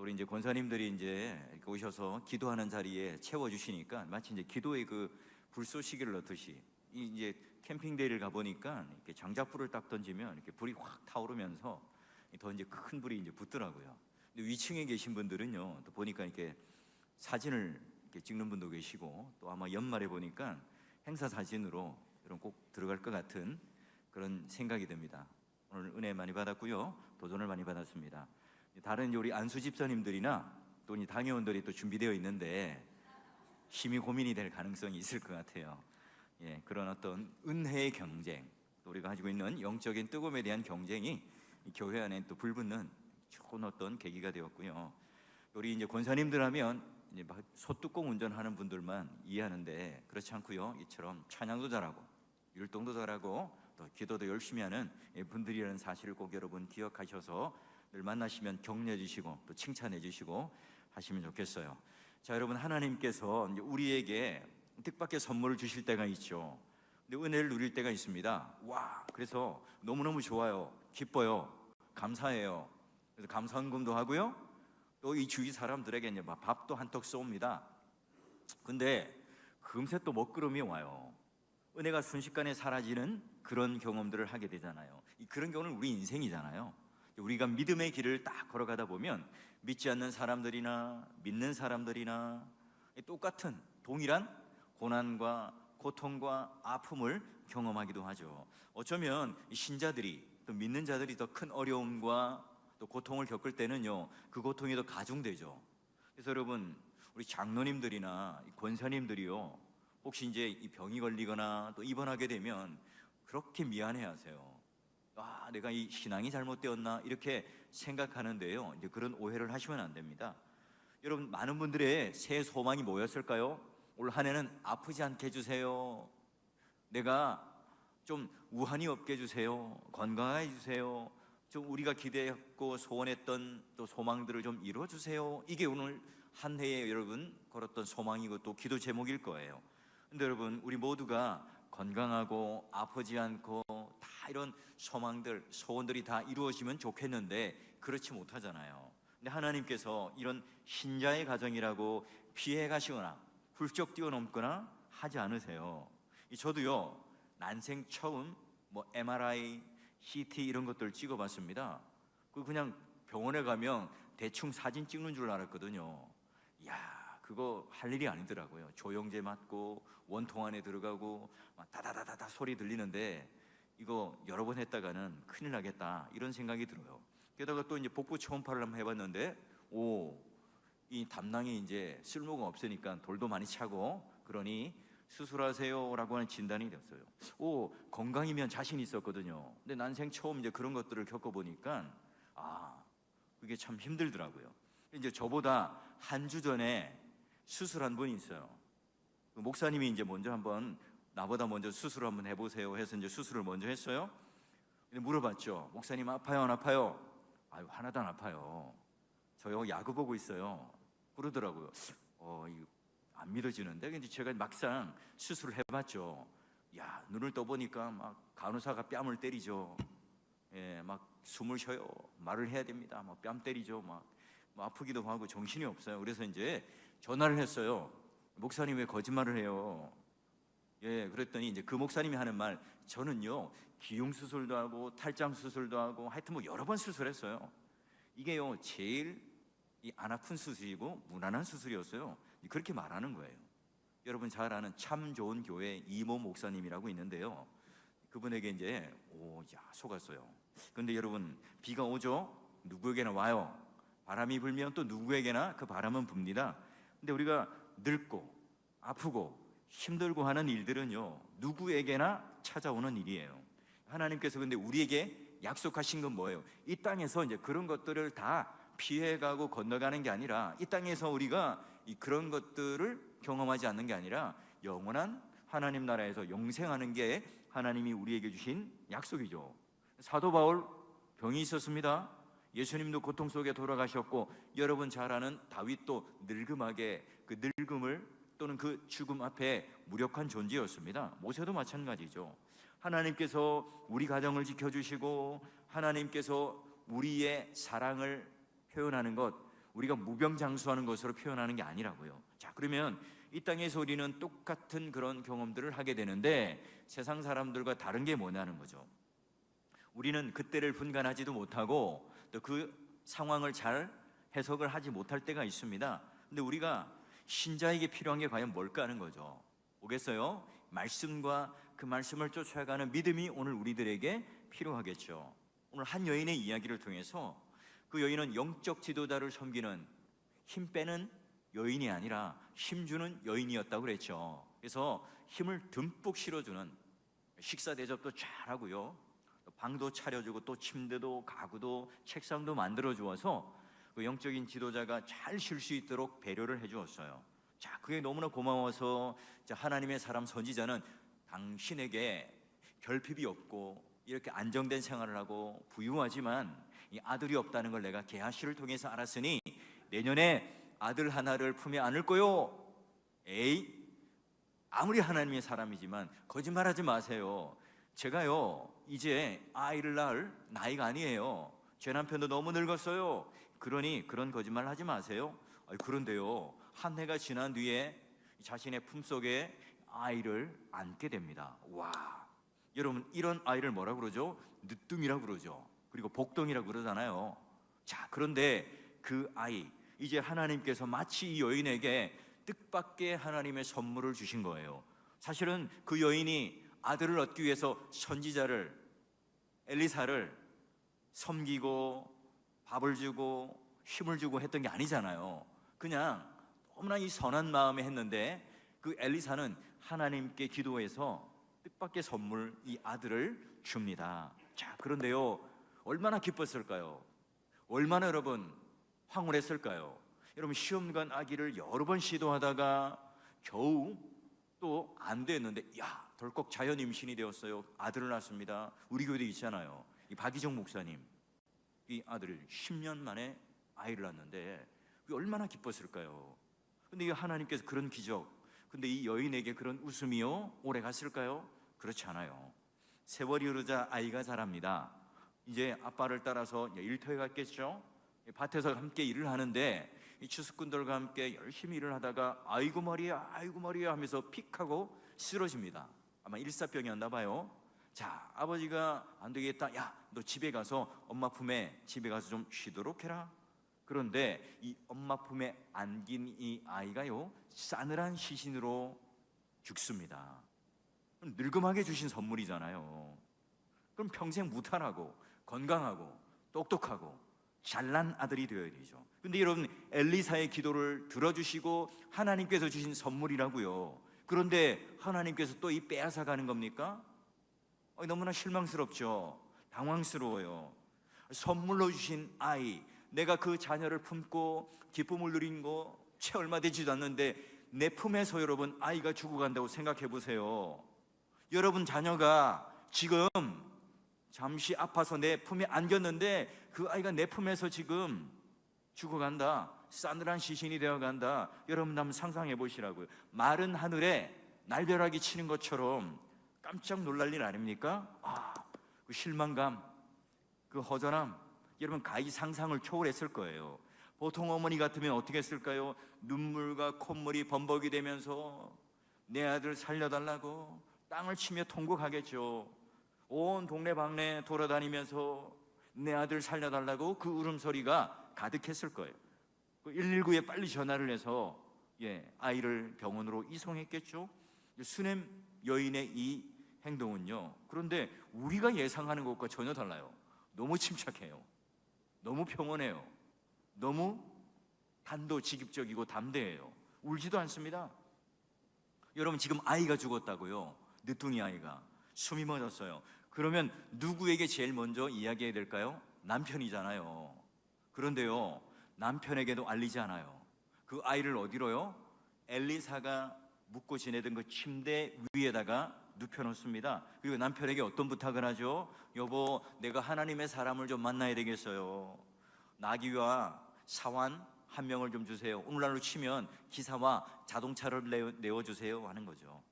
또 우리 이제 권사님들이 이제 오셔서 기도하는 자리에 채워 주시니까 마치 이제 기도의 그 불쏘시개를 넣듯이 이 이제 캠핑 데이를 가 보니까 이렇게 장작불을 딱 던지면 이렇게 불이 확 타오르면서 더 이제 큰 불이 이제 붙더라고요. 근데 위층에 계신 분들은요, 또 보니까 이렇게 사진을 이렇게 찍는 분도 계시고 또 아마 연말에 보니까 행사 사진으로 이런 꼭 들어갈 것 같은 그런 생각이 듭니다. 오늘 은혜 많이 받았고요, 도전을 많이 받았습니다. 다른 우리 안수 집사님들이나 또 이 당회원들이 또 준비되어 있는데 심히 고민이 될 가능성이 있을 것 같아요. 예, 그런 어떤 은혜의 경쟁, 또 우리가 가지고 있는 영적인 뜨거움에 대한 경쟁이 이 교회 안에 또 불붙는 좋은 어떤 계기가 되었고요. 우리 이제 권사님들 하면 이제 막 소뚜껑 운전하는 분들만 이해하는데 그렇지 않고요. 이처럼 찬양도 잘하고 율동도 잘하고 또 기도도 열심히 하는 예, 분들이라는 사실을 꼭 여러분 기억하셔서 늘 만나시면 격려해 주시고 또 칭찬해 주시고 하시면 좋겠어요. 자, 여러분 하나님께서 우리에게 뜻밖의 선물을 주실 때가 있죠. 근데 은혜를 누릴 때가 있습니다. 와, 그래서 너무너무 좋아요. 기뻐요. 감사해요. 그래서 감사헌금도 하고요. 또 이 주위 사람들에게 이제 막 밥도 한턱 쏩니다. 근데 금세 또 먹구름이 와요. 은혜가 순식간에 사라지는 그런 경험들을 하게 되잖아요. 이 그런 경우는 우리 인생이잖아요. 우리가 믿음의 길을 딱 걸어가다 보면 믿지 않는 사람들이나 믿는 사람들이나 똑같은 동일한 고난과 고통과 아픔을 경험하기도 하죠. 어쩌면 이 신자들이 또 믿는 자들이 더 큰 어려움과 또 고통을 겪을 때는요, 그 고통이 더 가중되죠. 그래서 여러분, 우리 장로님들이나 이 권사님들이요, 혹시 이제 이 병이 걸리거나 또 입원하게 되면 그렇게 미안해하세요. 아, 내가 이 신앙이 잘못되었나 이렇게 생각하는데요. 이제 그런 오해를 하시면 안 됩니다. 여러분 많은 분들의 새 소망이 뭐였을까요? 올 한 해는 아프지 않게 해주세요. 내가 좀 우한이 없게 해주세요. 건강하게 해주세요. 좀 우리가 기대했고 소원했던 또 소망들을 좀 이루어주세요. 이게 오늘 한 해에 여러분 걸었던 소망이고 또 기도 제목일 거예요. 근데 여러분 우리 모두가 건강하고 아프지 않고 다 이런 소망들, 소원들이 다 이루어지면 좋겠는데 그렇지 못하잖아요. 근데 하나님께서 이런 신자의 가정이라고 피해 가시거나 훌쩍 뛰어넘거나 하지 않으세요. 이 저도요 난생 처음 뭐 MRI, CT 이런 것들 찍어봤습니다. 그 그냥 병원에 가면 대충 사진 찍는 줄 알았거든요. 야 그거 할 일이 아니더라고요. 조영제 맞고 원통 안에 들어가고 막 다다다다다 소리 들리는데 이거 여러 번 했다가는 큰일 나겠다 이런 생각이 들어요. 게다가 또 이제 복부 초음파를 한번 해봤는데 오 이 담낭이 이제 쓸모가 없으니까 돌도 많이 차고 그러니 수술하세요라고 하는 진단이 됐어요. 오 건강이면 자신 있었거든요. 근데 난생 처음 이제 그런 것들을 겪어보니까 아 그게 참 힘들더라고요. 이제 저보다 한 주 전에 수술한 분이 있어요. 그 목사님이 이제 먼저 한번 나보다 먼저 수술 한번 해보세요 해서 이제 수술을 먼저 했어요. 근데 물어봤죠. 목사님 아파요 안 아파요? 아유 하나도 안 아파요. 저요 야구 보고 있어요. 그러더라고요. 어, 이거 안 믿어지는데 근데 제가 막상 수술을 해봤죠. 야 눈을 떠보니까 막 간호사가 뺨을 때리죠. 예, 막 숨을 쉬어요. 말을 해야 됩니다. 막 뺨 때리죠. 막, 뭐 아프기도 하고 정신이 없어요. 그래서 이제 전화를 했어요. 목사님 왜 거짓말을 해요? 예, 그랬더니 이제 그 목사님이 하는 말, 저는요 기흉 수술도 하고 탈장 수술도 하고 하여튼 뭐 여러 번 수술했어요. 이게요 제일 이 안 아픈 수술이고 무난한 수술이었어요. 그렇게 말하는 거예요. 여러분 잘 아는 참 좋은 교회 이모 목사님이라고 있는데요. 그분에게 이제 오 야 속았어요. 근데 여러분 비가 오죠. 누구에게나 와요. 바람이 불면 또 누구에게나 그 바람은 붑니다. 근데 우리가 늙고 아프고 힘들고 하는 일들은요 누구에게나 찾아오는 일이에요. 하나님께서 근데 우리에게 약속하신 건 뭐예요? 이 땅에서 이제 그런 것들을 다 피해가고 건너가는 게 아니라 이 땅에서 우리가 이 그런 것들을 경험하지 않는 게 아니라 영원한 하나님 나라에서 영생하는 게 하나님이 우리에게 주신 약속이죠. 사도 바울 병이 있었습니다. 예수님도 고통 속에 돌아가셨고 여러분 잘 아는 다윗도 늙음하게 그 늙음을 또는 그 죽음 앞에 무력한 존재였습니다. 모세도 마찬가지죠. 하나님께서 우리 가정을 지켜주시고 하나님께서 우리의 사랑을 표현하는 것 우리가 무병장수하는 것으로 표현하는 게 아니라고요. 자, 그러면 이 땅에서 우리는 똑같은 그런 경험들을 하게 되는데 세상 사람들과 다른 게 뭐냐는 거죠. 우리는 그때를 분간하지도 못하고 또 그 상황을 잘 해석을 하지 못할 때가 있습니다. 근데 우리가 신자에게 필요한 게 과연 뭘까 하는 거죠. 오겠어요? 말씀과 그 말씀을 쫓아가는 믿음이 오늘 우리들에게 필요하겠죠. 오늘 한 여인의 이야기를 통해서 그 여인은 영적 지도자를 섬기는 힘 빼는 여인이 아니라 힘 주는 여인이었다고 그랬죠. 그래서 힘을 듬뿍 실어주는 식사 대접도 잘하고요. 방도 차려주고 또 침대도 가구도 책상도 만들어 주어서 그 영적인 지도자가 잘 쉴 수 있도록 배려를 해 주었어요. 자, 그게 너무나 고마워서 자, 하나님의 사람 선지자는 당신에게 결핍이 없고 이렇게 안정된 생활을 하고 부유하지만 이 아들이 없다는 걸 내가 게하시를 통해서 알았으니 내년에 아들 하나를 품에 안을 거요. 에이 아무리 하나님의 사람이지만 거짓말하지 마세요. 제가요 이제 아이를 낳을 나이가 아니에요. 제 남편도 너무 늙었어요. 그러니 그런 거짓말 하지 마세요. 그런데요 한 해가 지난 뒤에 자신의 품속에 아이를 안게 됩니다. 와 여러분 이런 아이를 뭐라 그러죠? 늦둥이라고 그러죠. 그리고 복덩이라고 그러잖아요. 자 그런데 그 아이 이제 하나님께서 마치 이 여인에게 뜻밖의 하나님의 선물을 주신 거예요. 사실은 그 여인이 아들을 얻기 위해서 선지자를 엘리사를 섬기고 밥을 주고 힘을 주고 했던 게 아니잖아요. 그냥 너무나 이 선한 마음에 했는데 그 엘리사는 하나님께 기도해서 뜻밖의 선물 이 아들을 줍니다. 자, 그런데요. 얼마나 기뻤을까요? 얼마나 여러분 황홀했을까요? 여러분 시험관 아기를 여러 번 시도하다가 겨우 또 안 됐는데 야 덜컥 자연 임신이 되었어요. 아들을 낳습니다. 우리 교회도 있잖아요. 이 박희정 목사님 이 아들을 10년 만에 아이를 낳는데 그게 얼마나 기뻤을까요? 근데 이 하나님께서 그런 기적 근데 이 여인에게 그런 웃음이요 오래 갔을까요? 그렇지 않아요. 세월이 흐르자 아이가 자랍니다. 이제 아빠를 따라서 일터에 갔겠죠. 밭에서 함께 일을 하는데 이 추수꾼들과 함께 열심히 일을 하다가 아이고 머리야 아이고 머리야 하면서 픽하고 쓰러집니다. 아마 일사병이었나 봐요. 자 아버지가 안 되겠다. 야 너 집에 가서 엄마 품에 집에 가서 좀 쉬도록 해라. 그런데 이 엄마 품에 안긴 이 아이가요 싸늘한 시신으로 죽습니다. 늙음하게 주신 선물이잖아요. 그럼 평생 무탈하고 건강하고 똑똑하고 잘난 아들이 되어야 되죠. 근데 여러분 엘리사의 기도를 들어주시고 하나님께서 주신 선물이라고요. 그런데 하나님께서 또 이 빼앗아 가는 겁니까? 어, 너무나 실망스럽죠. 당황스러워요. 선물로 주신 아이, 내가 그 자녀를 품고 기쁨을 누린 거 채 얼마 되지도 않는데 내 품에서 여러분 아이가 죽어간다고 생각해 보세요. 여러분 자녀가 지금 잠시 아파서 내 품에 안겼는데 그 아이가 내 품에서 지금 죽어간다. 싸늘한 시신이 되어간다. 여러분 한번 상상해 보시라고요. 마른 하늘에 날벼락이 치는 것처럼 깜짝 놀랄 일 아닙니까? 아, 그 실망감, 그 허전함, 여러분 가히 상상을 초월했을 거예요. 보통 어머니 같으면 어떻게 했을까요? 눈물과 콧물이 범벅이 되면서 내 아들 살려달라고 땅을 치며 통곡하겠죠. 온 동네 방네 돌아다니면서 내 아들 살려달라고 그 울음소리가 가득했을 거예요. 그 119에 빨리 전화를 해서 예, 아이를 병원으로 이송했겠죠. 수냄 여인의 이 행동은요. 그런데 우리가 예상하는 것과 전혀 달라요. 너무 침착해요. 너무 평온해요. 너무 단도직입적이고 담대해요. 울지도 않습니다. 여러분 지금 아이가 죽었다고요. 늦둥이 아이가 숨이 멎었어요. 그러면 누구에게 제일 먼저 이야기해야 될까요? 남편이잖아요. 그런데요, 남편에게도 알리지 않아요. 그 아이를 어디로요? 엘리사가 묵고 지내던 그 침대 위에다가 눕혀놓습니다. 그리고 남편에게 어떤 부탁을 하죠? 여보, 내가 하나님의 사람을 좀 만나야 되겠어요. 나귀와 사환 한 명을 좀 주세요. 오늘날로 치면 기사와 자동차를 내어, 내어주세요 하는 거죠.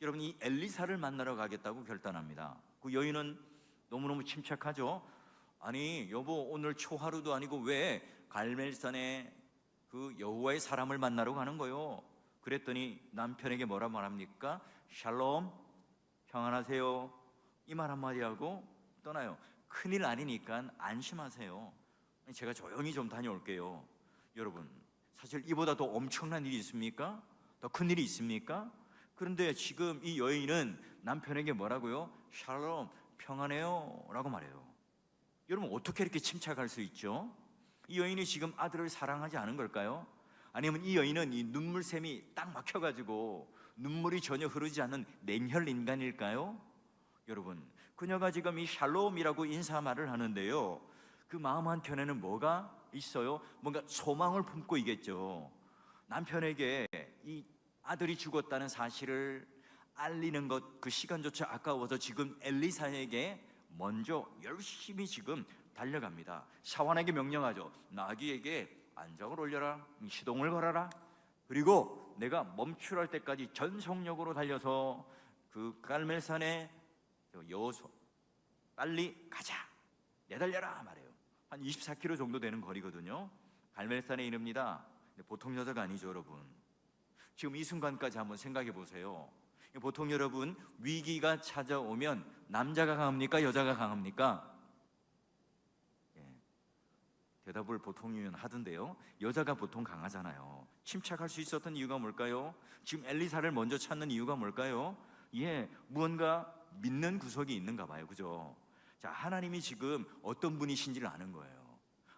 여러분 이 엘리사를 만나러 가겠다고 결단합니다. 그 여인은 너무너무 침착하죠. 아니 여보 오늘 초하루도 아니고 왜 갈멜산에 그 여호와의 사람을 만나러 가는 거요. 그랬더니 남편에게 뭐라 말합니까? 샬롬 평안하세요. 이 말 한마디 하고 떠나요. 큰일 아니니까 안심하세요. 제가 조용히 좀 다녀올게요. 여러분, 사실 이보다 더 엄청난 일이 있습니까? 더 큰 일이 있습니까? 그런데 지금 이 여인은 남편에게 뭐라고요? 샬롬 평안해요 라고 말해요. 여러분 어떻게 이렇게 침착할 수 있죠? 이 여인이 지금 아들을 사랑하지 않은 걸까요? 아니면 이 여인은 이 눈물샘이 딱 막혀가지고 눈물이 전혀 흐르지 않는 냉혈 인간일까요? 여러분, 그녀가 지금 이 샬롬이라고 인사 말을 하는데요. 그 마음 한켠에는 뭐가 있어요? 뭔가 소망을 품고 있겠죠. 남편에게 이 아들이 죽었다는 사실을 알리는 것 그 시간조차 아까워서 지금 엘리사에게 먼저 열심히 지금 달려갑니다. 사환에게 명령하죠. 나귀에게 안정을 올려라. 시동을 걸어라. 그리고 내가 멈추랄 때까지 전속력으로 달려서 그 깔멜산의 여호수 빨리 가자. 내달려라 말해요. 한 24km 정도 되는 거리거든요. 갈멜산에 이릅니다. 보통 여자가 아니죠, 여러분. 지금 이 순간까지 한번 생각해 보세요. 보통 여러분 위기가 찾아오면 남자가 강합니까? 여자가 강합니까? 예. 대답을 보통이면 하던데요. 여자가 보통 강하잖아요. 침착할 수 있었던 이유가 뭘까요? 지금 엘리사를 먼저 찾는 이유가 뭘까요? 예, 무언가 믿는 구석이 있는가 봐요. 그죠? 자, 하나님이 지금 어떤 분이신지를 아는 거예요.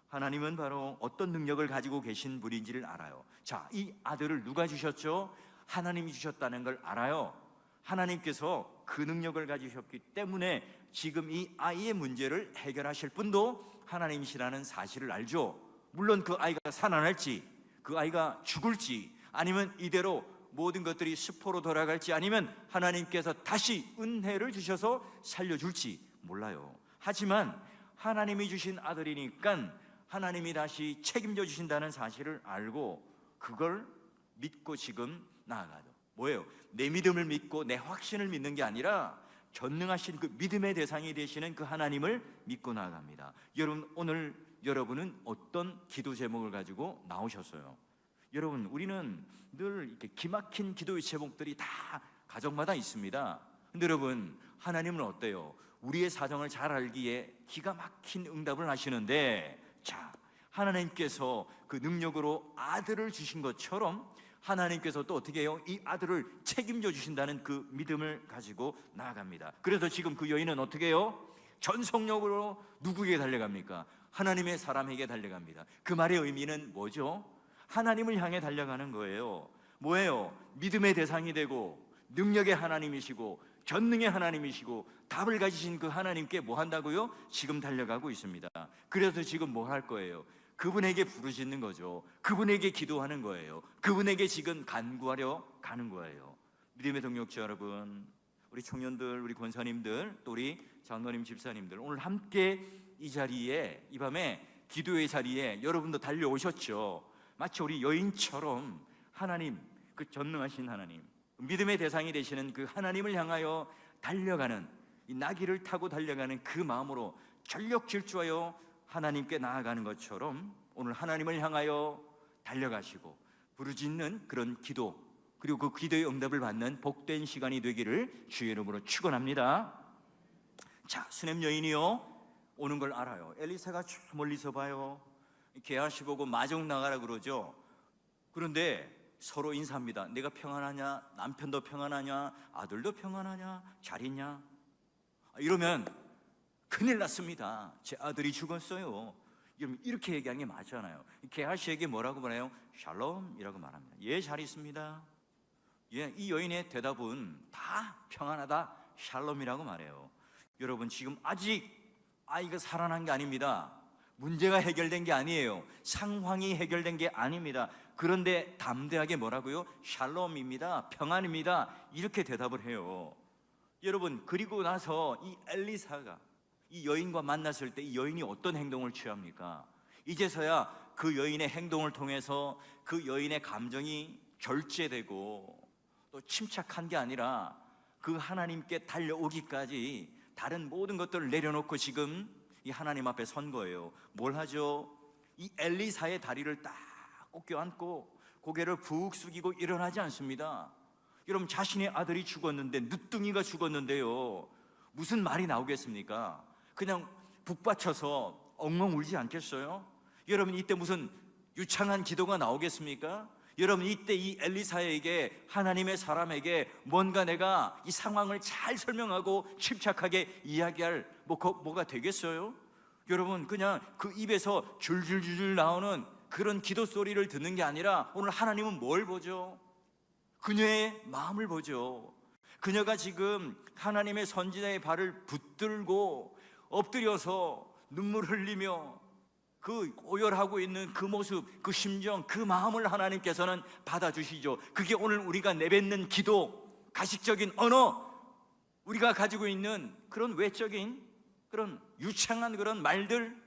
하나님은 바로 어떤 능력을 가지고 계신 분인지를 알아요. 자, 이 아들을 누가 주셨죠? 하나님이 주셨다는 걸 알아요. 하나님께서 그 능력을 가지셨기 때문에 지금 이 아이의 문제를 해결하실 분도 하나님이시라는 사실을 알죠. 물론 그 아이가 살아날지, 그 아이가 죽을지, 아니면 이대로 모든 것들이 수포로 돌아갈지, 아니면 하나님께서 다시 은혜를 주셔서 살려줄지 몰라요. 하지만 하나님이 주신 아들이니까 하나님이 다시 책임져 주신다는 사실을 알고 그걸 믿고 지금 나아가죠. 뭐예요? 내 믿음을 믿고 내 확신을 믿는 게 아니라 전능하신 그 믿음의 대상이 되시는 그 하나님을 믿고 나아갑니다. 여러분 오늘 여러분은 어떤 기도 제목을 가지고 나오셨어요? 여러분 우리는 늘 이렇게 기막힌 기도의 제목들이 다 가정마다 있습니다. 근데 여러분 하나님은 어때요? 우리의 사정을 잘 알기에 기가 막힌 응답을 하시는데 자 하나님께서 그 능력으로 아들을 주신 것처럼 하나님께서 또 어떻게 해요? 이 아들을 책임져 주신다는 그 믿음을 가지고 나아갑니다. 그래서 지금 그 여인은 어떻게 해요? 전속력으로 누구에게 달려갑니까? 하나님의 사람에게 달려갑니다. 그 말의 의미는 뭐죠? 하나님을 향해 달려가는 거예요. 뭐예요? 믿음의 대상이 되고 능력의 하나님이시고 전능의 하나님이시고 답을 가지신 그 하나님께 뭐 한다고요? 지금 달려가고 있습니다. 그래서 지금 뭐 할 거예요? 그분에게 부르짖는 거죠. 그분에게 기도하는 거예요. 그분에게 지금 간구하려 가는 거예요. 믿음의 동력자 여러분, 우리 청년들, 우리 권사님들, 또 우리 장로님, 집사님들 오늘 함께 이 자리에 이 밤에 기도의 자리에 여러분도 달려오셨죠. 마치 우리 여인처럼 하나님, 그 전능하신 하나님, 믿음의 대상이 되시는 그 하나님을 향하여 달려가는 이 나귀를 타고 달려가는 그 마음으로 전력 질주하여 하나님께 나아가는 것처럼 오늘 하나님을 향하여 달려가시고 부르짖는 그런 기도 그리고 그 기도의 응답을 받는 복된 시간이 되기를 주의 이름으로 축원합니다. 자, 수냄 여인이요 오는 걸 알아요. 엘리사가 저 멀리서 봐요. 게하시 보고 마중 나가라 그러죠. 그런데 서로 인사합니다. 내가 평안하냐? 남편도 평안하냐? 아들도 평안하냐? 잘 있냐? 이러면 큰일 났습니다. 제 아들이 죽었어요. 이렇게 얘기하는 게 맞잖아요. 게하시에게 뭐라고 말해요? 샬롬이라고 말합니다. 예, 잘 있습니다. 예, 이 여인의 대답은 다 평안하다, 샬롬이라고 말해요. 여러분 지금 아직 아이가 살아난 게 아닙니다. 문제가 해결된 게 아니에요. 상황이 해결된 게 아닙니다. 그런데 담대하게 뭐라고요? 샬롬입니다. 평안입니다. 이렇게 대답을 해요. 여러분 그리고 나서 이 엘리사가 이 여인과 만났을 때 이 여인이 어떤 행동을 취합니까? 이제서야 그 여인의 행동을 통해서 그 여인의 감정이 절제되고 또 침착한 게 아니라 그 하나님께 달려오기까지 다른 모든 것들을 내려놓고 지금 이 하나님 앞에 선 거예요. 뭘 하죠? 이 엘리사의 다리를 딱 껴안고 고개를 푹 숙이고 일어나지 않습니다. 여러분 자신의 아들이 죽었는데 늦둥이가 죽었는데요. 무슨 말이 나오겠습니까? 그냥 북받쳐서 엉엉 울지 않겠어요? 여러분 이때 무슨 유창한 기도가 나오겠습니까? 여러분 이때 이 엘리사에게 하나님의 사람에게 뭔가 내가 이 상황을 잘 설명하고 침착하게 이야기할 뭐 거- 뭐가 되겠어요? 여러분 그냥 그 입에서 줄줄줄줄 나오는 그런 기도 소리를 듣는 게 아니라 오늘 하나님은 뭘 보죠? 그녀의 마음을 보죠. 그녀가 지금 하나님의 선지자의 발을 붙들고 엎드려서 눈물 흘리며 그 오열하고 있는 그 모습, 그 심정, 그 마음을 하나님께서는 받아주시죠. 그게 오늘 우리가 내뱉는 기도, 가식적인 언어, 우리가 가지고 있는 그런 외적인 그런 유창한 그런 말들,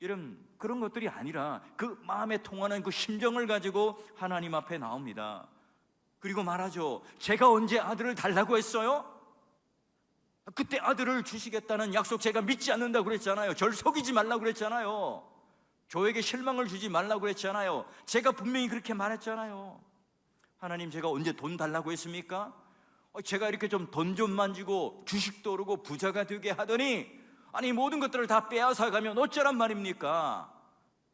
이런 그런 것들이 아니라 그 마음에 통하는 그 심정을 가지고 하나님 앞에 나옵니다. 그리고 말하죠. 제가 언제 아들을 달라고 했어요? 그때 아들을 주시겠다는 약속 제가 믿지 않는다고 그랬잖아요. 절 속이지 말라고 그랬잖아요. 저에게 실망을 주지 말라고 그랬잖아요. 제가 분명히 그렇게 말했잖아요. 하나님 제가 언제 돈 달라고 했습니까? 어, 제가 이렇게 좀 돈 좀 만지고 주식도 오르고 부자가 되게 하더니 아니 모든 것들을 다 빼앗아 가면 어쩌란 말입니까?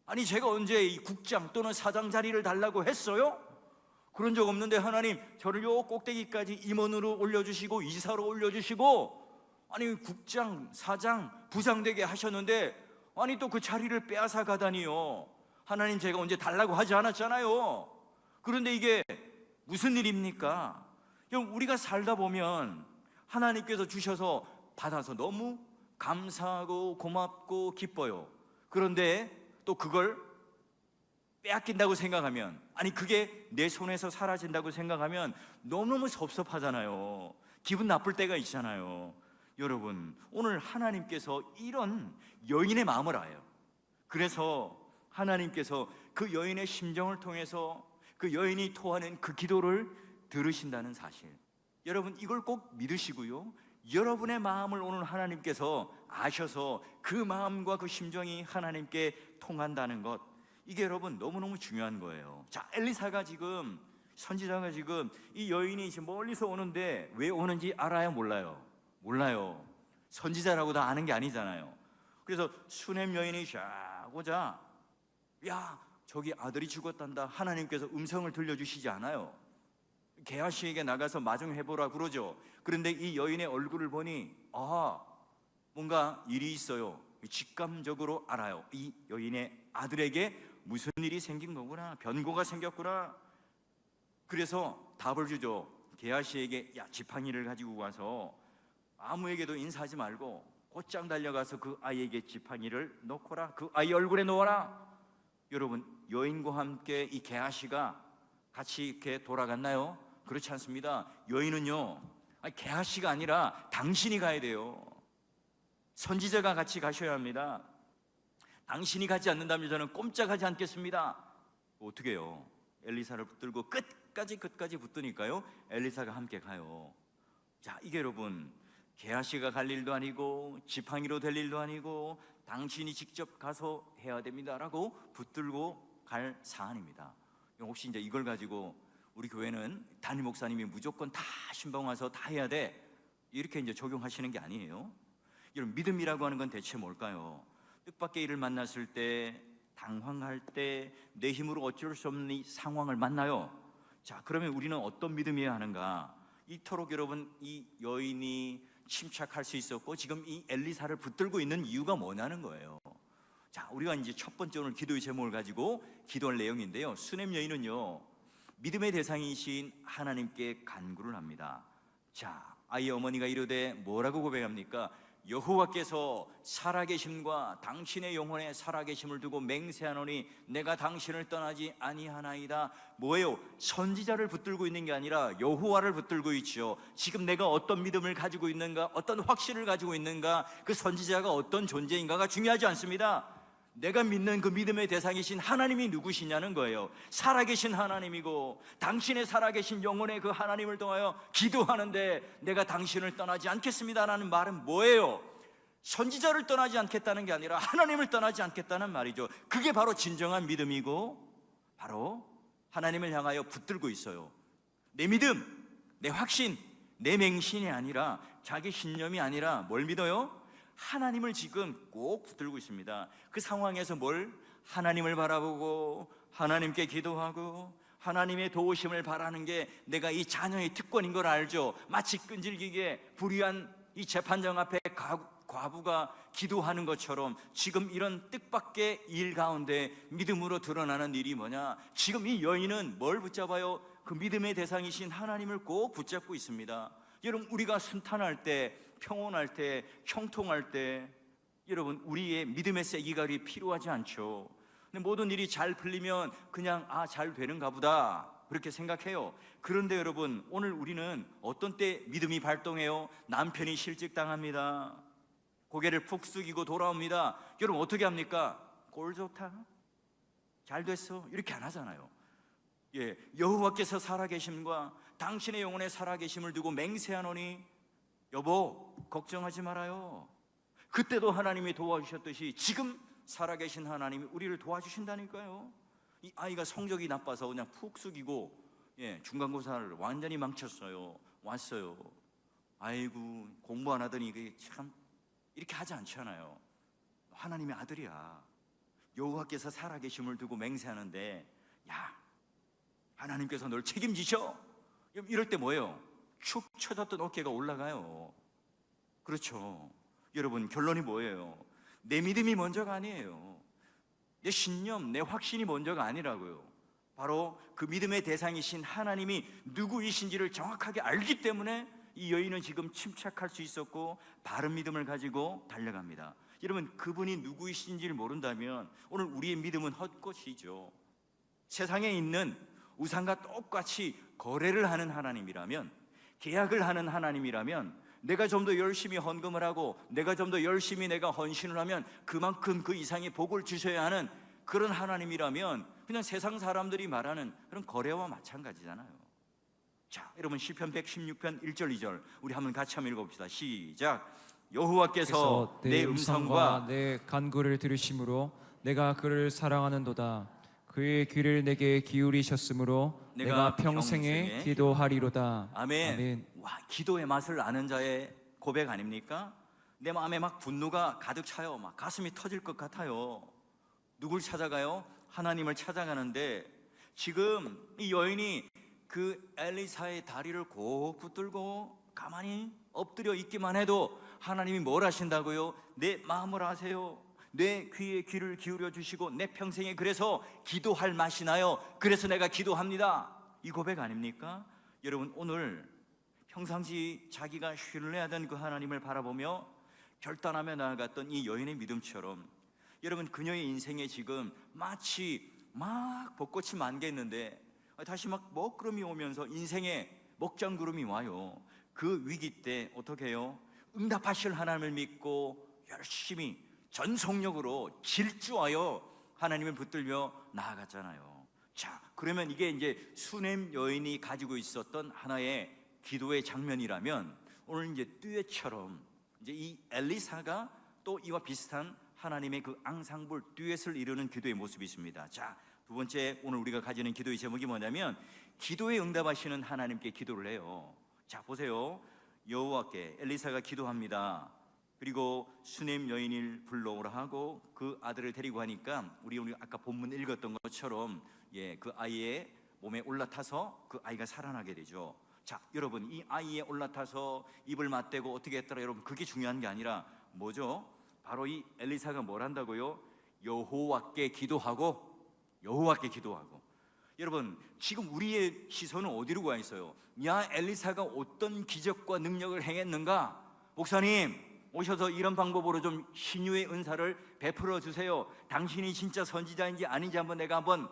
아니 제가 언제 이 국장 또는 사장 자리를 달라고 했어요? 그런 적 없는데 하나님 저를 요 꼭대기까지 임원으로 올려주시고 이사로 올려주시고 아니 국장, 사장, 부장 되게 하셨는데 아니 또 그 자리를 빼앗아 가다니요 하나님 제가 언제 달라고 하지 않았잖아요 그런데 이게 무슨 일입니까? 형 우리가 살다 보면 하나님께서 주셔서 받아서 너무 감사하고 고맙고 기뻐요 그런데 또 그걸 빼앗긴다고 생각하면 아니 그게 내 손에서 사라진다고 생각하면 너무너무 섭섭하잖아요. 기분 나쁠 때가 있잖아요. 여러분, 오늘 하나님께서 이런 여인의 마음을 알아요. 그래서 하나님께서 그 여인의 심정을 통해서 그 여인이 토하는 그 기도를 들으신다는 사실. 여러분 이걸 꼭 믿으시고요. 여러분의 마음을 오늘 하나님께서 아셔서 그 마음과 그 심정이 하나님께 통한다는 것. 이게 여러분 너무너무 중요한 거예요. 자, 엘리사가 지금 선지자가 지금 이 여인이 멀리서 오는데 왜 오는지 알아요, 몰라요? 몰라요. 선지자라고 다 아는 게 아니잖아요. 그래서 수냄 여인이 쫙 오자 야, 저기 아들이 죽었단다. 하나님께서 음성을 들려주시지 않아요. 게하시에게 나가서 마중해 보라 그러죠. 그런데 이 여인의 얼굴을 보니 아, 뭔가 일이 있어요. 직감적으로 알아요. 이 여인의 아들에게 무슨 일이 생긴 거구나. 변고가 생겼구나. 그래서 답을 주죠. 게하시에게 야 지팡이를 가지고 와서 아무에게도 인사하지 말고 곧장 달려가서 그 아이에게 지팡이를 놓고라. 그 아이 얼굴에 놓아라. 여러분 여인과 함께 이 게하시가 같이 이렇게 돌아갔나요? 그렇지 않습니다. 여인은요, 아니, 게하시가 아니라 당신이 가야 돼요. 선지자가 같이 가셔야 합니다. 당신이 가지 않는다면 저는 꼼짝하지 않겠습니다. 어떻게 해요? 엘리사를 붙들고 끝까지 끝까지 붙드니까요. 엘리사가 함께 가요. 자, 이게 여러분 게하시가 갈 일도 아니고 지팡이로 될 일도 아니고 당신이 직접 가서 해야 됩니다라고 붙들고 갈 사안입니다. 혹시 이제 이걸 가지고 우리 교회는 담임 목사님이 무조건 다 신방 와서 다 해야 돼 이렇게 이제 적용하시는 게 아니에요. 이런 믿음이라고 하는 건 대체 뭘까요? 뜻밖의 일을 만났을 때 당황할 때 내 힘으로 어쩔 수 없는 이 상황을 만나요. 자, 그러면 우리는 어떤 믿음이어야 하는가? 이토록 여러분 이 여인이 침착할 수 있었고 지금 이 엘리사를 붙들고 있는 이유가 뭐냐는 거예요. 자, 우리가 이제 첫 번째 오늘 기도의 제목을 가지고 기도할 내용인데요. 수냄 여인은요. 믿음의 대상이신 하나님께 간구를 합니다. 자, 아이 어머니가 이르되 뭐라고 고백합니까? 여호와께서 살아계심과 당신의 영혼에 살아계심을 두고 맹세하노니 내가 당신을 떠나지 아니하나이다. 뭐예요? 선지자를 붙들고 있는 게 아니라 여호와를 붙들고 있죠. 지금 내가 어떤 믿음을 가지고 있는가, 어떤 확신을 가지고 있는가, 그 선지자가 어떤 존재인가가 중요하지 않습니다. 내가 믿는 그 믿음의 대상이신 하나님이 누구시냐는 거예요. 살아계신 하나님이고 당신의 살아계신 영혼의 그 하나님을 통하여 기도하는데 내가 당신을 떠나지 않겠습니다라는 말은 뭐예요? 선지자를 떠나지 않겠다는 게 아니라 하나님을 떠나지 않겠다는 말이죠. 그게 바로 진정한 믿음이고 바로 하나님을 향하여 붙들고 있어요. 내 믿음, 내 확신, 내 맹신이 아니라 자기 신념이 아니라 뭘 믿어요? 하나님을 지금 꼭 붙들고 있습니다. 그 상황에서 뭘 하나님을 바라보고 하나님께 기도하고 하나님의 도우심을 바라는 게 내가 이 자녀의 특권인 걸 알죠. 마치 끈질기게 불의한 이 재판장 앞에 가- 과부가 기도하는 것처럼 지금 이런 뜻밖의 일 가운데 믿음으로 드러나는 일이 뭐냐? 지금 이 여인은 뭘 붙잡아요? 그 믿음의 대상이신 하나님을 꼭 붙잡고 있습니다. 여러분 우리가 순탄할 때, 평온할 때, 형통할 때 여러분 우리의 믿음의 세기갈이 필요하지 않죠. 근데 모든 일이 잘 풀리면 그냥 아 잘 되는가 보다 그렇게 생각해요. 그런데 여러분 오늘 우리는 어떤 때 믿음이 발동해요? 남편이 실직당합니다. 고개를 푹 숙이고 돌아옵니다. 여러분 어떻게 합니까? 꼴 좋다. 잘 됐어. 이렇게 안 하잖아요. 예, 여호와께서 살아계심과 당신의 영혼의 살아계심을 두고 맹세하노니 여보 걱정하지 말아요. 그때도 하나님이 도와주셨듯이 지금 살아계신 하나님이 우리를 도와주신다니까요. 이 아이가 성적이 나빠서 그냥 푹 숙이고 예, 중간고사를 완전히 망쳤어요. 왔어요. 아이고 공부 안 하더니 이게 참 이렇게 하지 않잖아요. 하나님의 아들이야. 여호와께서 살아계심을 두고 맹세하는데 야 하나님께서 널 책임지셔. 이럴 때 뭐예요? 축 처졌던 어깨가 올라가요. 그렇죠. 여러분 결론이 뭐예요? 내 믿음이 먼저가 아니에요. 내 신념, 내 확신이 먼저가 아니라고요. 바로 그 믿음의 대상이신 하나님이 누구이신지를 정확하게 알기 때문에 이 여인은 지금 침착할 수 있었고 바른 믿음을 가지고 달려갑니다. 여러분 그분이 누구이신지를 모른다면 오늘 우리의 믿음은 헛것이죠. 세상에 있는 우상과 똑같이 거래를 하는 하나님이라면 계약을 하는 하나님이라면 내가 좀 더 열심히 헌금을 하고 내가 좀 더 열심히 내가 헌신을 하면 그만큼 그 이상의 복을 주셔야 하는 그런 하나님이라면 그냥 세상 사람들이 말하는 그런 거래와 마찬가지잖아요. 자, 여러분 시편 116편 1절 2절 우리 한번 같이 한번 읽어 봅시다. 시작. 여호와께서 내 음성과 내 간구를 들으심으로 내가 그를 사랑하는도다. 그의 귀를 내게 기울이셨으므로 내가 내가, 평생에, 기도하리로다. 아멘. 와, 기도의 맛을 아는 자의 고백 아닙니까? 내 마음에 막 분노가 가득 차요. 막 가슴이 터질 것 같아요. 누굴 찾아가요? 하나님을 찾아가는데 지금 이 여인이 그 엘리사의 다리를 꼭 붙들고 가만히 엎드려 있기만 해도 하나님이 뭘 하신다고요? 내 마음을 아세요. 내 귀에 귀를 기울여 주시고 내 평생에 그래서 기도할 맛이 나요. 그래서 내가 기도합니다. 이 고백 아닙니까? 여러분 오늘 평상시 자기가 신뢰하던 그 하나님을 바라보며 결단하며 나아갔던 이 여인의 믿음처럼 여러분 그녀의 인생에 지금 마치 막 벚꽃이 만개했는데 다시 막 먹구름이 오면서 인생에 먹장구름이 와요. 그 위기 때 어떻게 해요? 응답하실 하나님을 믿고 열심히 전속력으로 질주하여 하나님을 붙들며 나아갔잖아요. 자, 그러면 이게 이제 수냄 여인이 가지고 있었던 하나의 기도의 장면이라면 오늘 이제 듀엣처럼 이제 이 엘리사가 또 이와 비슷한 하나님의 그 앙상블 듀엣을 이루는 기도의 모습이 있습니다. 자, 두 번째 오늘 우리가 가지는 기도의 제목이 뭐냐면 기도에 응답하시는 하나님께 기도를 해요. 자, 보세요. 여호와께 엘리사가 기도합니다. 그리고 수냄 여인을 불러오라 하고 그 아들을 데리고 하니까 우리 오늘 아까 본문 읽었던 것처럼 예, 그 아이의 몸에 올라타서 그 아이가 살아나게 되죠. 자, 여러분 이 아이에 올라타서 입을 맞대고 어떻게 했더라 여러분 그게 중요한 게 아니라 뭐죠? 바로 이 엘리사가 뭘 한다고요? 여호와께 기도하고 여호와께 기도하고 여러분 지금 우리의 시선은 어디로 가 있어요? 야 엘리사가 어떤 기적과 능력을 행했는가? 목사님 오셔서 이런 방법으로 좀 신유의 은사를 베풀어 주세요. 당신이 진짜 선지자인지 아닌지 한번 내가 한번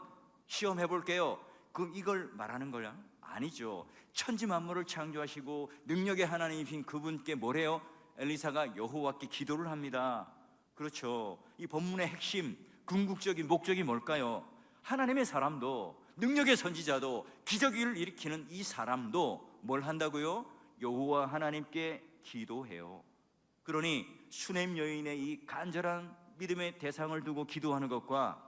시험해 볼게요. 그럼 이걸 말하는 거야? 아니죠. 천지 만물을 창조하시고 능력의 하나님이신 그분께 뭐래요? 엘리사가 여호와께 기도를 합니다. 그렇죠. 이 본문의 핵심 궁극적인 목적이 뭘까요? 하나님의 사람도 능력의 선지자도 기적을 일으키는 이 사람도 뭘 한다고요? 여호와 하나님께 기도해요. 그러니 수냄 여인의 이 간절한 믿음의 대상을 두고 기도하는 것과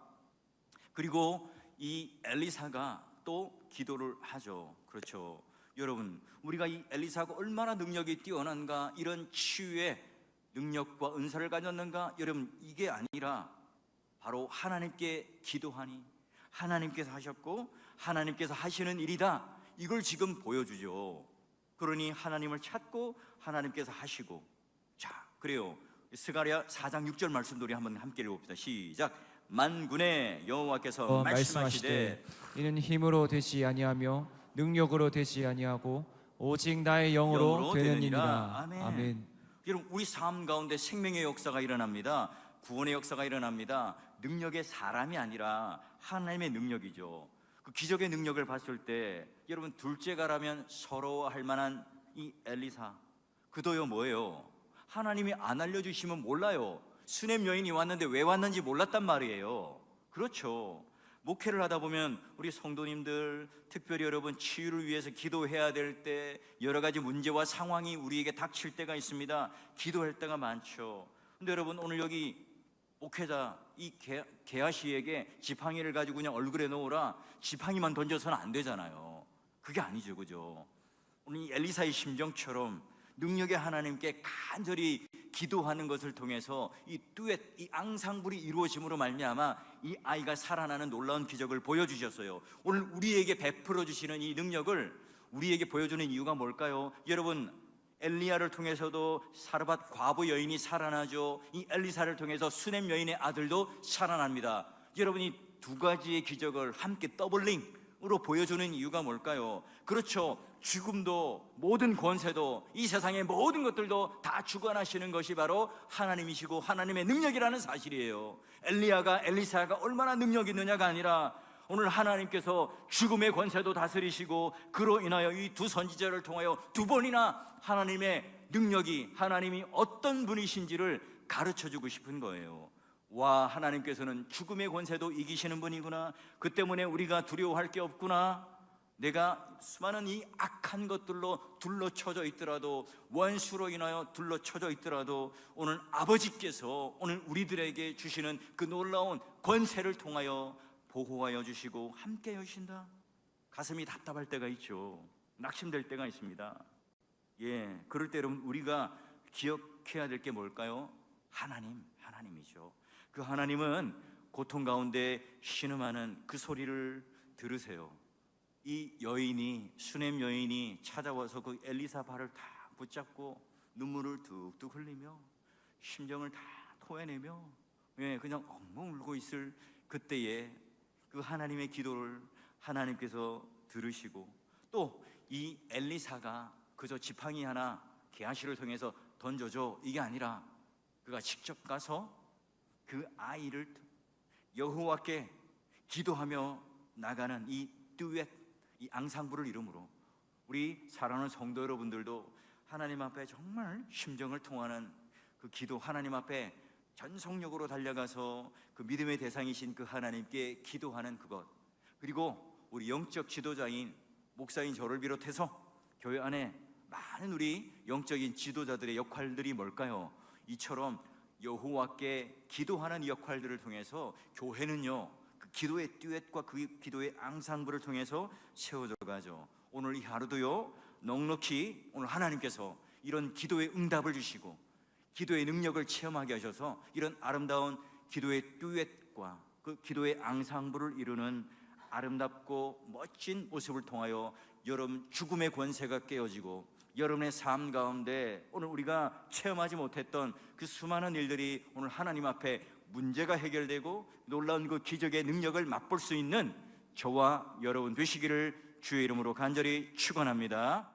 그리고 이 엘리사가 또 기도를 하죠. 그렇죠. 여러분, 우리가 이 엘리사가 얼마나 능력이 뛰어난가 이런 치유의 능력과 은사를 가졌는가? 여러분, 이게 아니라 바로 하나님께 기도하니 하나님께서 하셨고 하나님께서 하시는 일이다. 이걸 지금 보여주죠. 그러니 하나님을 찾고 하나님께서 하시고 자, 그래요. 스가랴 4장 6절 말씀도 우리 한번 함께 읽어봅시다. 시작. 만군의 여호와께서 어, 말씀하시되 이는 힘으로 되지 아니하며 능력으로 되지 아니하고 오직 나의 영으로, 영으로 되느니라. 되느니라. 아멘. 아멘. 여러분 우리 삶 가운데 생명의 역사가 일어납니다. 구원의 역사가 일어납니다. 능력의 사람이 아니라 하나님의 능력이죠. 그 기적의 능력을 봤을 때 여러분 둘째 가라면 서러워할 만한 이 엘리사 그도요 뭐예요? 하나님이 안 알려주시면 몰라요. 수냄 여인이 왔는데 왜 왔는지 몰랐단 말이에요. 그렇죠. 목회를 하다 보면 우리 성도님들 특별히 여러분 치유를 위해서 기도해야 될 때 여러 가지 문제와 상황이 우리에게 닥칠 때가 있습니다. 기도할 때가 많죠. 근데 여러분 오늘 여기 목회자 이 개, 개아씨에게 지팡이를 가지고 그냥 얼굴에 놓으라 지팡이만 던져서는 안 되잖아요. 그게 아니죠, 그죠? 오늘 이 엘리사의 심정처럼 능력의 하나님께 간절히 기도하는 것을 통해서 이 듀엣, 이 앙상블이 이루어짐으로 말미암아 이 아이가 살아나는 놀라운 기적을 보여주셨어요. 오늘 우리에게 베풀어 주시는 이 능력을 우리에게 보여주는 이유가 뭘까요? 여러분 엘리야를 통해서도 사르밧 과부 여인이 살아나죠. 이 엘리사를 통해서 수넴 여인의 아들도 살아납니다. 여러분이 두 가지의 기적을 함께 더블링 으로 보여주는 이유가 뭘까요? 그렇죠. 죽음도 모든 권세도 이 세상의 모든 것들도 다 주관하시는 것이 바로 하나님이시고 하나님의 능력이라는 사실이에요. 엘리야가 엘리사가 얼마나 능력 있느냐가 아니라 오늘 하나님께서 죽음의 권세도 다스리시고 그로 인하여 이 두 선지자를 통하여 두 번이나 하나님의 능력이 하나님이 어떤 분이신지를 가르쳐 주고 싶은 거예요. 와, 하나님께서는 죽음의 권세도 이기시는 분이구나. 그 때문에 우리가 두려워할 게 없구나. 내가 수많은 이 악한 것들로 둘러쳐져 있더라도 원수로 인하여 둘러쳐져 있더라도 오늘 아버지께서 오늘 우리들에게 주시는 그 놀라운 권세를 통하여 보호하여 주시고 함께 하신다. 가슴이 답답할 때가 있죠. 낙심될 때가 있습니다. 예, 그럴 때 여러분 우리가 기억해야 될 게 뭘까요? 하나님, 하나님이죠. 그 하나님은 고통 가운데 신음하는 그 소리를 들으세요. 이 여인이 수넴 여인이 찾아와서 그 엘리사 발을 다 붙잡고 눈물을 뚝뚝 흘리며 심정을 다 토해내며 예, 그냥 엉엉 울고 있을 그때에 그 하나님의 기도를 하나님께서 들으시고 또 이 엘리사가 그저 지팡이 하나 게하시를 통해서 던져줘 이게 아니라 그가 직접 가서 그 아이를 여호와께 기도하며 나가는 이 듀엣 이 앙상블을 이름으로 우리 사랑하는 성도 여러분들도 하나님 앞에 정말 심정을 통하는 그 기도 하나님 앞에 전속력으로 달려가서 그 믿음의 대상이신 그 하나님께 기도하는 그것 그리고 우리 영적 지도자인 목사인 저를 비롯해서 교회 안에 많은 우리 영적인 지도자들의 역할들이 뭘까요? 이처럼 여호와께 기도하는 이 역할들을 통해서 교회는요 그 기도의 듀엣과 그 기도의 앙상블을 통해서 세워져 가죠. 오늘 이 하루도요 넉넉히 오늘 하나님께서 이런 기도의 응답을 주시고 기도의 능력을 체험하게 하셔서 이런 아름다운 기도의 듀엣과 그 기도의 앙상블을 이루는 아름답고 멋진 모습을 통하여 여러분 죽음의 권세가 깨어지고 여러분의 삶 가운데 오늘 우리가 체험하지 못했던 그 수많은 일들이 오늘 하나님 앞에 문제가 해결되고 놀라운 그 기적의 능력을 맛볼 수 있는 저와 여러분 되시기를 주의 이름으로 간절히 축원합니다.